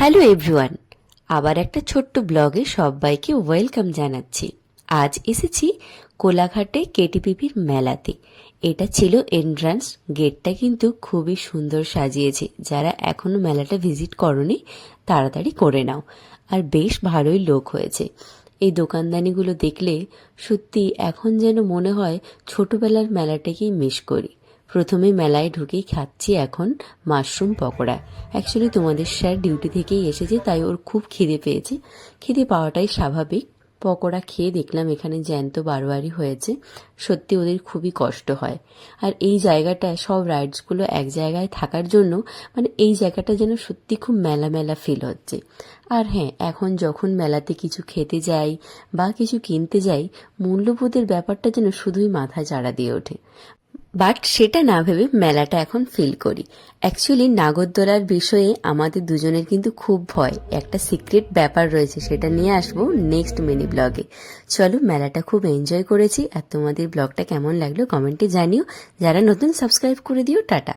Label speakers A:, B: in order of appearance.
A: Hello everyone আবার একটা ছোট্ট ব্লগে সবাইকে ওয়েলকাম জানাচ্ছি। আজ এসেছি কোলাঘাটে কেটিপিপির মেলাতে। এটা ছিল এন্ট্রান্স গেটটা কিন্তু খুবই সুন্দর সাজিয়েছে। যারা এখনও মেলাটা ভিজিট করনি, তাড়াতাড়ি করে নাও। আর বেশ ভালোই লোক হয়েছে। এই দোকানদানিগুলো দেখলে সত্যি এখন যেন মনে হয় ছোটবেলার মেলাটাকেই মিস করি। প্রথমে মেলায় ঢুকেই খাচ্ছি এখন মাশরুম পকোড়া। অ্যাকচুয়ালি তোমাদের স্যার ডিউটি থেকেই এসেছে, তাই ওর খুব খিদে পেয়েছে। খিদে পাওয়াটাই স্বাভাবিক। পকোড়া খেয়ে দেখলাম এখানে জ্যান্ত বারোয়ারি হয়েছে। সত্যি ওদের খুবই কষ্ট হয়। আর এই জায়গাটা, সব রাইডসগুলো এক জায়গায় থাকার জন্য মানে এই জায়গাটা যেন সত্যি খুব মেলা মেলা ফিল হচ্ছে। আর হ্যাঁ এখন যখন মেলাতে কিছু খেতে যাই বা কিছু কিনতে যাই, মূল্যবোধের ব্যাপারটা যেন শুধুই মাথা চাড়া দিয়ে ওঠে। বাট সেটা না ভেবে মেলাটা এখন ফিল করি। অ্যাকচুয়ালি নাগরদোলার বিষয়ে আমাদের দুজনের কিন্তু খুব ভয়। একটা সিক্রেট ব্যাপার রয়েছে, সেটা নিয়ে আসব নেক্সট মিনি ব্লগে চলো, মেলাটা খুব এনজয় করেছি, আর তোমাদের ব্লগটা কেমন লাগল কমেন্টে জানিও। যারা নতুন সাবস্ক্রাইব করে দিও, টাটা।